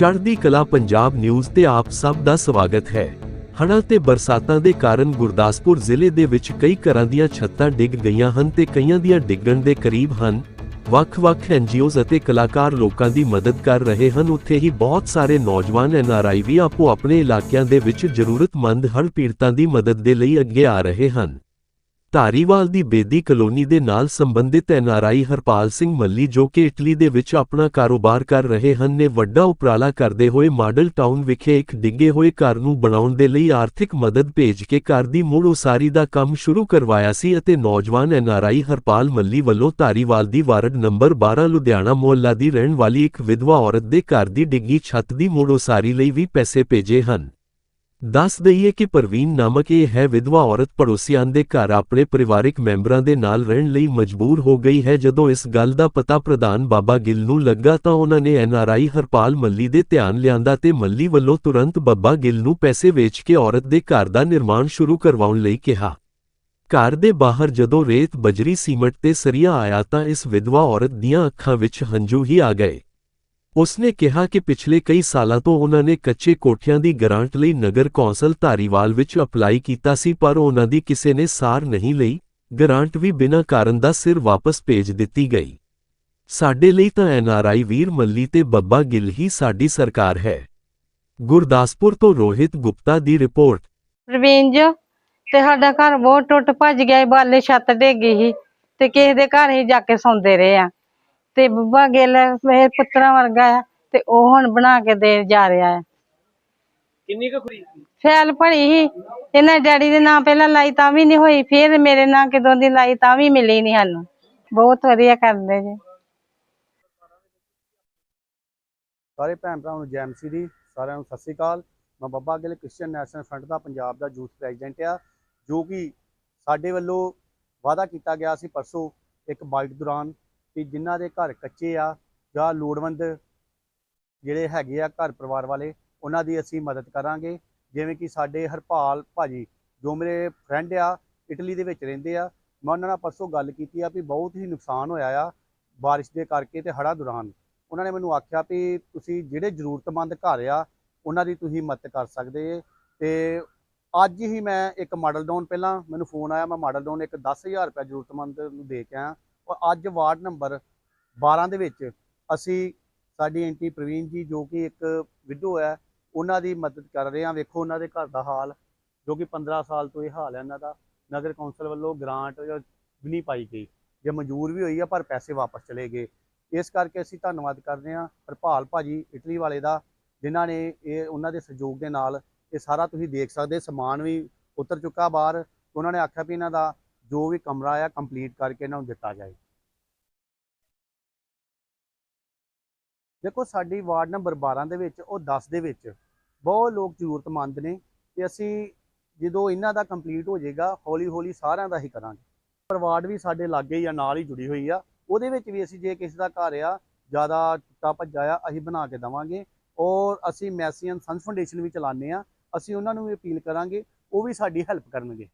ਚੜ੍ਹਦੀ ਕਲਾ ਪੰਜਾਬ ਨਿਊਜ਼ ਤੇ ਆਪ ਸਭ ਦਾ ਸਵਾਗਤ ਹੈ। ਹੜ੍ਹਾਂ ਤੇ ਬਰਸਾਤਾਂ ਦੇ ਕਾਰਨ ਗੁਰਦਾਸਪੁਰ ਜ਼ਿਲ੍ਹੇ ਦੇ ਵਿੱਚ ਕਈ ਘਰਾਂ ਦੀਆਂ ਛੱਤਾਂ ਡਿੱਗ ਗਈਆਂ ਹਨ ਤੇ ਕਈਆਂ ਦੀਆਂ ਡਿੱਗਣ ਦੇ ਕਰੀਬ ਹਨ। ਵੱਖ-ਵੱਖ ਐਨਜੀਓਜ਼ ਅਤੇ ਕਲਾਕਾਰ ਲੋਕਾਂ ਦੀ ਮਦਦ ਕਰ ਰਹੇ ਹਨ। ਉੱਥੇ ਹੀ ਬਹੁਤ ਸਾਰੇ ਨੌਜਵਾਨ ਐਨਆਰਆਈ ਵੀ ਆਪੋ ਆਪਣੇ ਇਲਾਕਿਆਂ ਦੇ ਵਿੱਚ ਜ਼ਰੂਰਤਮੰਦ ਹੜ੍ਹ ਪੀੜਤਾਂ ਦੀ ਮਦਦ ਦੇ ਲਈ ਅੱਗੇ ਆ ਰਹੇ ਹਨ। ਧਾਰੀਵਾਲ ਦੀ ਬੇਦੀ ਕਲੋਨੀ ਦੇ ਨਾਲ ਸੰਬੰਧਿਤ ਐਨਆਰਆਈ ਹਰਪਾਲ ਸਿੰਘ ਮੱਲੀ ਜੋ ਕਿ ਇਟਲੀ ਦੇ ਵਿੱਚ ਆਪਣਾ ਕਾਰੋਬਾਰ ਕਰ ਰਹੇ ਹਨ ਨੇ ਵੱਡਾ ਉਪਰਾਲਾ ਕਰਦੇ ਹੋਏ ਮਾਡਲ ਟਾਊਨ ਵਿਖੇ ਇੱਕ ਡਿੱਗੇ ਹੋਏ ਘਰ ਨੂੰ ਬਣਾਉਣ ਦੇ ਲਈ ਆਰਥਿਕ ਮਦਦ ਭੇਜ ਕੇ ਘਰ ਦੀ ਮੁੜ ਉਸਾਰੀ ਦਾ ਕੰਮ ਸ਼ੁਰੂ ਕਰਵਾਇਆ ਸੀ ਅਤੇ ਨੌਜਵਾਨ ਐਨਆਰਆਈ ਹਰਪਾਲ ਮੱਲੀ ਵੱਲੋਂ ਧਾਰੀਵਾਲ ਦੀ ਵਾਰਡ ਨੰਬਰ 12 ਲੁਧਿਆਣਾ ਮੁਹੱਲਾ ਦੀ ਰਹਿਣ ਵਾਲੀ ਇੱਕ ਵਿਧਵਾ ਔਰਤ ਦੇ ਘਰ ਦੀ ਡਿੱਗੀ ਛੱਤ ਦੀ ਮੁੜ ਉਸਾਰੀ ਲਈ ਵੀ ਪੈਸੇ ਭੇਜੇ ਹਨ। ਦੱਸ ਦਈਏ ਕਿ ਪ੍ਰਵੀਨ ਨਾਮਕ ਇਹ ਹੈ ਵਿਧਵਾ ਔਰਤ ਪੜੋਸੀਆਂ ਦੇ ਘਰ ਆਪਣੇ ਪਰਿਵਾਰਿਕ ਮੈਂਬਰਾਂ ਦੇ ਨਾਲ ਰਹਿਣ ਲਈ ਮਜਬੂਰ ਹੋ ਗਈ ਹੈ। ਜਦੋਂ ਇਸ ਗੱਲ ਦਾ ਪਤਾ ਪ੍ਰਧਾਨ ਬਾਬਾ ਗਿੱਲ ਨੂੰ ਲੱਗਾ ਤਾਂ ਉਹਨਾਂ ਨੇ ਐਨਆਰਆਈ ਹਰਪਾਲ ਮੱਲੀ ਦੇ ਧਿਆਨ ਲਿਆਂਦਾ ਤੇ ਮੱਲੀ ਵੱਲੋਂ ਤੁਰੰਤ ਬਾਬਾ ਗਿੱਲ ਨੂੰ ਪੈਸੇ ਵੇਚ ਕੇ ਔਰਤ ਦੇ ਘਰ ਦਾ ਨਿਰਮਾਣ ਸ਼ੁਰੂ ਕਰਵਾਉਣ ਲਈ ਕਿਹਾ। ਘਰ ਦੇ ਬਾਹਰ ਜਦੋਂ ਰੇਤ ਬਜਰੀ ਸੀਮਟ ਤੇ ਸਰੀਆ ਆਇਆ ਤਾਂ ਇਸ ਵਿਧਵਾ ਔਰਤ ਦੀਆਂ ਅੱਖਾਂ ਵਿੱਚ ਹੰਝੂ ਹੀ ਆ ਗਏ। ਉਸਨੇ ਕਿਹਾ ਕਿ ਪਿਛਲੇ ਕਈ ਸਾਲਾਂ ਤੋਂ ਉਹਨਾਂ ਨੇ ਕੱਚੇ ਕੋਠਿਆਂ ਦੀ ਗ੍ਰਾਂਟ ਲਈ ਨਗਰ ਕੌਂਸਲ ਧਾਰੀਵਾਲ ਵਿੱਚ ਅਪਲਾਈ ਕੀਤਾ ਸੀ, ਪਰ ਉਹਨਾਂ ਦੀ ਕਿਸੇ ਨੇ ਸਾਰ ਨਹੀਂ ਲਈ, ਗ੍ਰਾਂਟ ਵੀ ਬਿਨਾਂ ਕਾਰਨ ਦਾ ਸਿਰ ਵਾਪਸ ਭੇਜ ਦਿੱਤੀ ਗਈ। ਸਾਡੇ ਲਈ ਤਾਂ ਐਨਆਰਆਈ ਵੀਰ ਮੱਲੀ ਤੇ ਬੱਬਾ ਗਿੱਲ ਹੀ ਸਾਡੀ ਸਰਕਾਰ ਹੈ। ਗੁਰਦਾਸਪੁਰ ਤੋਂ ਰੋਹਿਤ ਗੁਪਤਾ ਦੀ ਰਿਪੋਰਟ। ਰਵੀਨ ਜੋ ਤੇ ਸਾਡਾ ਘਰ ਬਹੁਤ ਟੁੱਟ ਭੱਜ ਗਿਆ ਬਾਲੇ ਛੱਤ ਡਿੱਗ ਸੀ, ਤੇ ਕਿਸੇ ਦੇ ਘਰ ਹੀ ਜਾ ਕੇ ਸੌਂਦੇ ਰਹੇ ਆ। ਤੇ ਬੱਬਾ ਗਿੱਲ ਮੇਰੇ ਪੁੱਤਰਾਂ ਵਰਗਾ ਆ ਤੇ ਉਹ ਹੁਣ ਬਣਾ ਕੇ ਦੇ ਜਾ ਰਿਹਾ ਆ। ਕਿੰਨੀ ਕੁ ਖਰੀਦ ਸੀ? ਫੈਲ ਭਰੀ ਸੀ। ਇਹਨਾਂ ਡੈਡੀ ਦੇ ਨਾਂ ਪਹਿਲਾਂ ਲਾਈ ਤਾਂ ਵੀ ਨਹੀਂ ਹੋਈ ਫਿਰ ਮੇਰੇ ਨਾਂ ਕਿਦੋਂ ਦੀ ਲਾਈ ਤਾਂ ਵੀ ਮਿਲੀ ਨਹੀਂ ਸਾਨੂੰ। ਬਹੁਤ ਵਧੀਆ ਕਰਦੇ ਜੀ। ਸਾਰੇ ਭੈਣ ਭਰਾਵਾਂ ਨੂੰ ਜੈ ਮਸੀਹ ਦੀ ਸਾਰਿਆਂ ਨੂੰ ਸਤਿ ਸ੍ਰੀ ਅਕਾਲ। ਮੈਂ Babba Gill Christian national front ਦਾ ਪੰਜਾਬ ਦਾ ਯੂਥ ਪ੍ਰੈਜ਼ੀਡੈਂਟ ਆ ਜੋ ਕਿ ਸਾਡੇ ਵੱਲੋਂ ਵਾਅਦਾ ਕੀਤਾ ਗਿਆ ਸੀ ਪਰਸੋਂ ਇੱਕ ਬਾਈਟ ਦੌਰਾਨ ਕਿ ਜਿਨ੍ਹਾਂ ਦੇ ਘਰ ਕੱਚੇ ਆ ਜਾਂ ਲੋੜਵੰਦ ਜਿਹੜੇ ਹੈਗੇ ਆ ਘਰ ਪਰਿਵਾਰ ਵਾਲੇ, ਉਹਨਾਂ ਦੀ ਅਸੀਂ ਮਦਦ ਕਰਾਂਗੇ। ਜਿਵੇਂ ਕਿ ਸਾਡੇ ਹਰਪਾਲ ਭਾਜੀ, ਜੋ ਮੇਰੇ ਫਰੈਂਡ ਆ, ਇਟਲੀ ਦੇ ਵਿੱਚ ਰਹਿੰਦੇ ਆ, ਮੈਂ ਉਹਨਾਂ ਨਾਲ ਪਰਸੋਂ ਗੱਲ ਕੀਤੀ ਆ ਵੀ ਬਹੁਤ ਹੀ ਨੁਕਸਾਨ ਹੋਇਆ ਆ ਬਾਰਿਸ਼ ਦੇ ਕਰਕੇ ਤੇ ਹੜ੍ਹਾਂ ਦੌਰਾਨ। ਉਹਨਾਂ ਨੇ ਮੈਨੂੰ ਆਖਿਆ ਵੀ ਤੁਸੀਂ ਜਿਹੜੇ ਜ਼ਰੂਰਤਮੰਦ ਘਰ ਆ, ਉਹਨਾਂ ਦੀ ਤੁਸੀਂ ਮਦਦ ਕਰ ਸਕਦੇ ਜੇ। ਤੇ ਅੱਜ ਹੀ ਮੈਂ ਇੱਕ ਮਾਡਲ ਡਾਊਨ, ਪਹਿਲਾਂ ਮੈਨੂੰ ਫੋਨ ਆਇਆ, ਮੈਂ ਮਾਡਲ ਡਾਊਨ ਇੱਕ 10000 ਰੁਪਏ ਜ਼ਰੂਰਤਮੰਦ ਨੂੰ ਦੇ ਕੇ ਆਇਆ। ਔਰ ਅੱਜ ਵਾਰਡ ਨੰਬਰ 12 ਦੇ ਵਿੱਚ ਅਸੀਂ ਸਾਡੀ ਐਂਟੀ ਪ੍ਰਵੀਨ ਜੀ ਜੋ ਕਿ ਇੱਕ ਵਿਡੋ ਹੈ, ਉਹਨਾਂ ਦੀ ਮਦਦ ਕਰ ਰਹੇ ਹਾਂ। ਵੇਖੋ ਉਹਨਾਂ ਦੇ ਘਰ ਦਾ ਹਾਲ, ਜੋ ਕਿ 15 ਸਾਲ ਤੋਂ ਇਹ ਹਾਲ ਹੈ ਇਹਨਾਂ ਦਾ। ਨਗਰ ਕੌਂਸਲ ਵੱਲੋਂ ਗ੍ਰਾਂਟ ਵੀ ਨਹੀਂ ਪਾਈ ਗਈ। ਜੇ ਮਨਜ਼ੂਰ ਵੀ ਹੋਈ ਆ, ਪਰ ਪੈਸੇ ਵਾਪਸ ਚਲੇ ਗਏ। ਇਸ ਕਰਕੇ ਅਸੀਂ ਧੰਨਵਾਦ ਕਰਦੇ ਹਾਂ ਹਰਪਾਲ ਭਾਜੀ ਇਟਲੀ ਵਾਲੇ ਦਾ, ਜਿਨ੍ਹਾਂ ਨੇ ਇਹ, ਉਹਨਾਂ ਦੇ ਸਹਿਯੋਗ ਦੇ ਨਾਲ ਇਹ ਸਾਰਾ ਤੁਸੀਂ ਦੇਖ ਸਕਦੇ ਸਮਾਨ ਵੀ ਉਤਰ ਚੁੱਕਾ ਬਾਹਰ। ਉਹਨਾਂ ਨੇ ਆਖਿਆ ਵੀ ਇਹਨਾਂ ਦਾ ਜੋ ਵੀ ਕਮਰਾ ਆ ਕੰਪਲੀਟ ਕਰਕੇ ਇਹਨਾਂ ਨੂੰ ਦਿੱਤਾ ਜਾਏ। ਦੇਖੋ ਸਾਡੀ ਵਾਰਡ ਨੰਬਰ 12 ਦੇ ਵਿੱਚ, ਉਹ 10 ਦੇ ਵਿੱਚ ਬਹੁਤ ਲੋਕ ਜ਼ਰੂਰਤਮੰਦ ਨੇ ਤੇ ਅਸੀਂ ਜਦੋਂ ਇਹਨਾਂ ਦਾ ਕੰਪਲੀਟ ਹੋ ਜਾਏਗਾ ਹੌਲੀ ਹੌਲੀ ਸਾਰਿਆਂ ਦਾ ਹੀ ਕਰਾਂਗੇ। ਪਰ ਵਾਰਡ ਵੀ ਸਾਡੇ ਲਾਗੇ ਹੀ ਆ, ਨਾਲ ਹੀ ਜੁੜੀ ਹੋਈ ਆ। ਉਹਦੇ ਵਿੱਚ ਵੀ ਅਸੀਂ ਜੇ ਕਿਸੇ ਦਾ ਘਰ ਆ, ਜ਼ਿਆਦਾ ਟੁੱਟਾ ਭੱਜਾ ਆ, ਅਸੀਂ ਬਣਾ ਕੇ ਦਵਾਂਗੇ। ਔਰ ਅਸੀਂ ਮੈਸੀਅਨ ਸੰਸ ਫਾਊਂਡੇਸ਼ਨ ਵੀ ਚਲਾਉਂਦੇ ਆ। ਅਸੀਂ ਉਹਨਾਂ ਨੂੰ ਵੀ ਅਪੀਲ ਕਰਾਂਗੇ, ਉਹ ਵੀ ਸਾਡੀ ਹੈਲਪ ਕਰਨਗੇ।